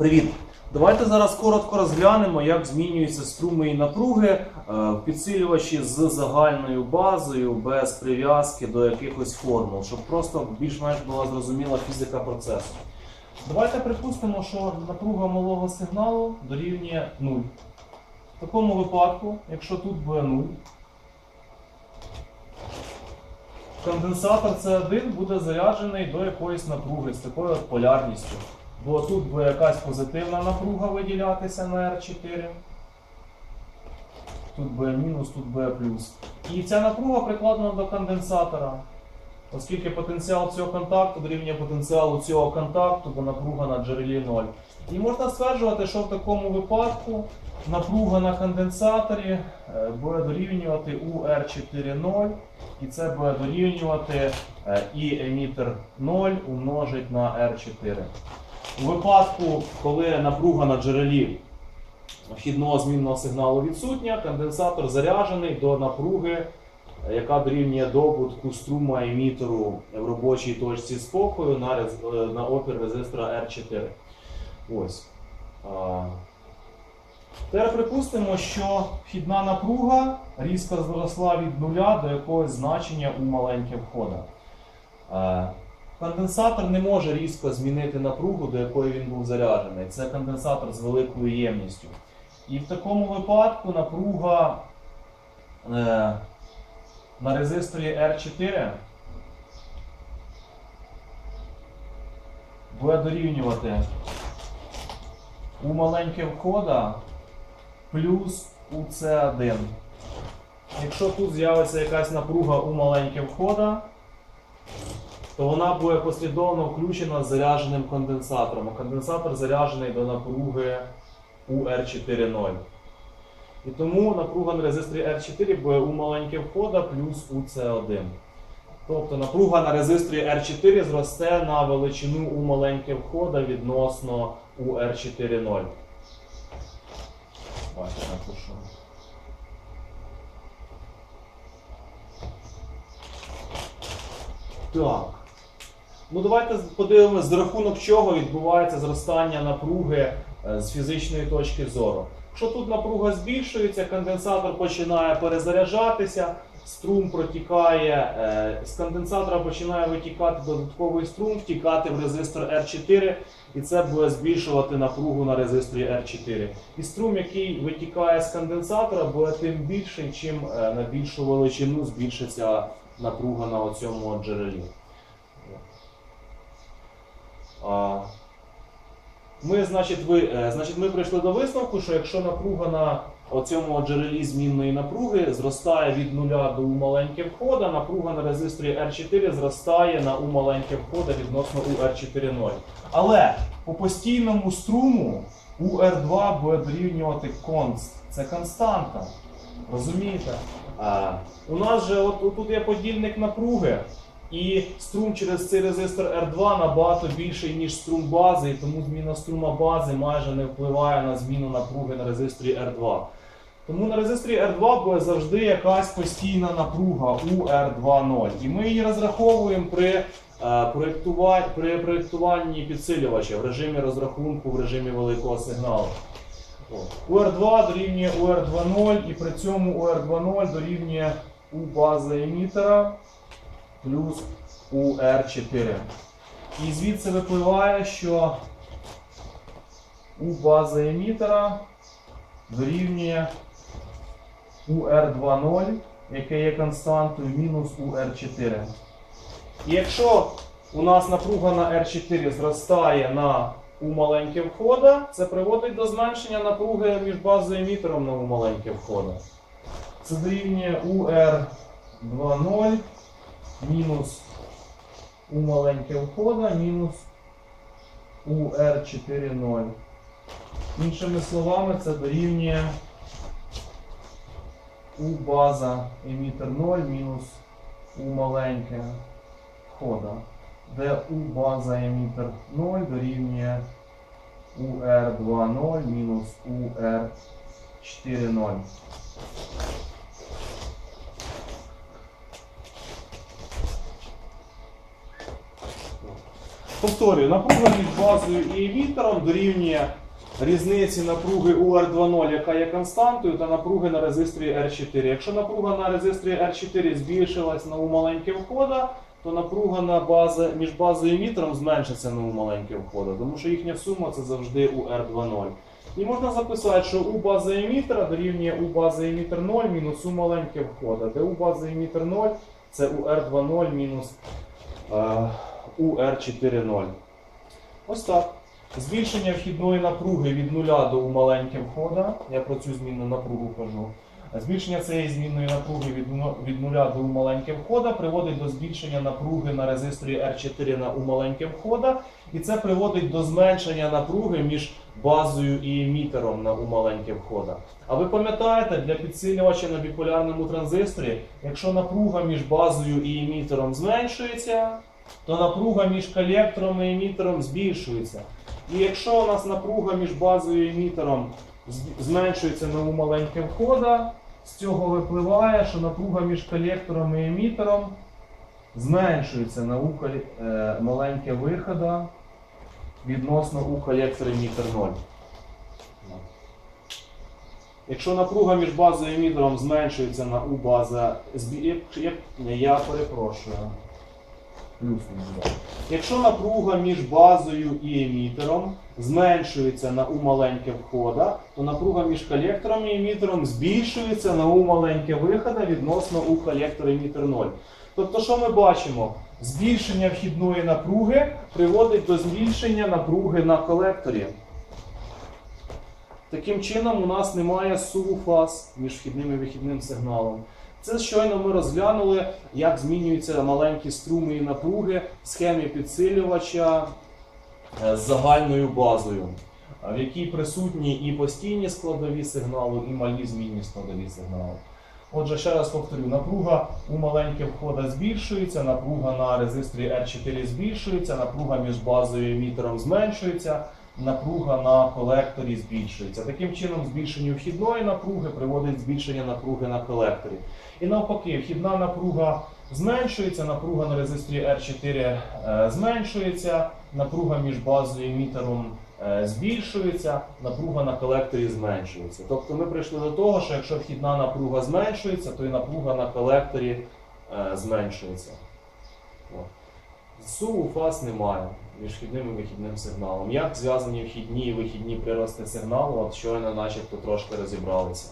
Привіт! Давайте зараз коротко розглянемо, як змінюються струми і напруги е, в підсилювачі з загальною базою без прив'язки до якихось формул, щоб просто більш-менш була зрозуміла фізика процесу. Давайте припустимо, що напруга малого сигналу дорівнює 0. В такому випадку, якщо тут буде 0, конденсатор С1 буде заряджений до якоїсь напруги з такою от полярністю. Бо тут буде якась позитивна напруга виділятися на R4. Тут буде мінус, тут буде плюс. І ця напруга прикладена до конденсатора. Оскільки потенціал цього контакту дорівнює потенціалу цього контакту, бо напруга на джерелі 0. І можна стверджувати, що в такому випадку напруга на конденсаторі е, буде дорівнювати UR40, і це буде дорівнювати е, і емітер 0 умножить на R4. У випадку, коли напруга на джерелі вхідного змінного сигналу відсутня, конденсатор заряджений до напруги, е, яка дорівнює добутку струма емітеру в робочій точці спокою на, е, на опір резистора R4. Ось. Тепер припустимо, що вхідна напруга різко зросла від нуля до якогось значення у маленьке входа. Конденсатор не може різко змінити напругу, до якої він був заряджений. Це конденсатор з великою ємністю. І в такому випадку напруга е, на резисторі R4 буде дорівнювати у маленьке входа плюс у C1. Якщо тут з'явиться якась напруга у маленьке входа, то вона буде послідовно включена з зарядженим конденсатором. А конденсатор заряджений до напруги у R4.0. І тому напруга на резисторі R4 буде у маленьке входа плюс у C1. Тобто напруга на резисторі R4 зросте на величину у маленьке входа відносно у R4.0. Бачите, напишу. Так. Ну давайте подивимося, за рахунок чого відбувається зростання напруги е, з фізичної точки зору. Якщо тут напруга збільшується, конденсатор починає перезаряджатися, струм протікає, е, з конденсатора починає витікати додатковий струм, втікати в резистор R4, і це буде збільшувати напругу на резисторі R4. І струм, який витікає з конденсатора, буде тим більший, чим е, на більшу величину збільшиться напруга на цьому джерелі. Ми, значить, ви, е, значить, ми прийшли до висновку, що якщо напруга на оцьому джерелі змінної напруги зростає від нуля до у маленьке входа, напруга на резисторі R4 зростає на у маленьке входа відносно у R4.0. Але по постійному струму у R2 буде дорівнювати конст. Це константа. Розумієте? А, у нас же от, тут є подільник напруги. І струм через цей резистор R2 набагато більший, ніж струм бази, і тому зміна струма бази майже не впливає на зміну напруги на резисторі R2. Тому на резисторі R2 буде завжди якась постійна напруга у R2.0. І ми її розраховуємо при, е, проєктуванні, при проєктуванні підсилювача в режимі розрахунку, в режимі великого сигналу. От. UR2 дорівнює UR2.0 і при цьому UR2.0 дорівнює у бази емітера плюс UR4. І звідси випливає, що у бази емітера дорівнює UR2.0, яке є константою, мінус UR4. І якщо у нас напруга на R4 зростає на у маленьке входа, це приводить до зменшення напруги між базою і емітером на у маленьке входа. Це дорівнює UR2.0 мінус у маленьке входа мінус UR4.0. Іншими словами, це дорівнює у база емітер 0 мінус у маленьке входа, де у база емітер 0 дорівнює UR2.0 мінус UR4.0. Повторюю, напруга між базою і емітером дорівнює різниці напруги УР20, яка є константою, та напруги на резисторі R4. Якщо напруга на резисторі R4 збільшилась на У маленьке входа, то напруга на база, між базою і емітером зменшиться на У маленьке входа, тому що їхня сума це завжди УР20. І можна записати, що У база емітера дорівнює У база емітер 0 мінус У маленьке входа, де У база емітер 0 це УР20 мінус е, УР40. Ось так. Збільшення вхідної напруги від нуля до у маленьке входа. Я про цю змінну напругу кажу. Збільшення цієї змінної напруги від, ну- нуля до у маленьке входа приводить до збільшення напруги на резисторі R4 на у маленьке входа. І це приводить до зменшення напруги між базою і емітером на у маленьке входа. А ви пам'ятаєте, для підсилювача на біполярному транзисторі, якщо напруга між базою і емітером зменшується, то напруга між колектором і емітером збільшується. І якщо у нас напруга між базою і емітером зменшується на у маленьке входа, з цього випливає, що напруга між колектором і емітером зменшується на у е, маленьке вихода відносно у колектор емітер 0. Якщо напруга між базою і емітером зменшується на у база, я перепрошую. Якщо напруга між базою і емітером зменшується на у маленьке входа, то напруга між колектором і емітером збільшується на у маленьке вихода відносно у колектор емітер 0. Тобто, що ми бачимо? Збільшення вхідної напруги приводить до збільшення напруги на колекторі. Таким чином, у нас немає суву фаз між вхідним і вихідним сигналом. Це щойно ми розглянули, як змінюються маленькі струми і напруги в схемі підсилювача е, з загальною базою, е, в якій присутні і постійні складові сигналу, і малі змінні складові сигналу. Отже, ще раз повторю, напруга у маленьке входа збільшується, напруга на резисторі R4 збільшується, напруга між базою і емітером зменшується, напруга на колекторі збільшується. Таким чином, збільшення вхідної напруги приводить збільшення напруги на колекторі. І навпаки, вхідна напруга зменшується, напруга на резисторі R4 е, зменшується, напруга між базою і емітером е, збільшується, напруга на колекторі зменшується. Тобто ми прийшли до того, що якщо вхідна напруга зменшується, то і напруга на колекторі е, зменшується. От. Суву фаз немає між вхідним і вихідним сигналом. Як зв'язані вхідні і вихідні прирости сигналу, от щойно начебто трошки розібралися.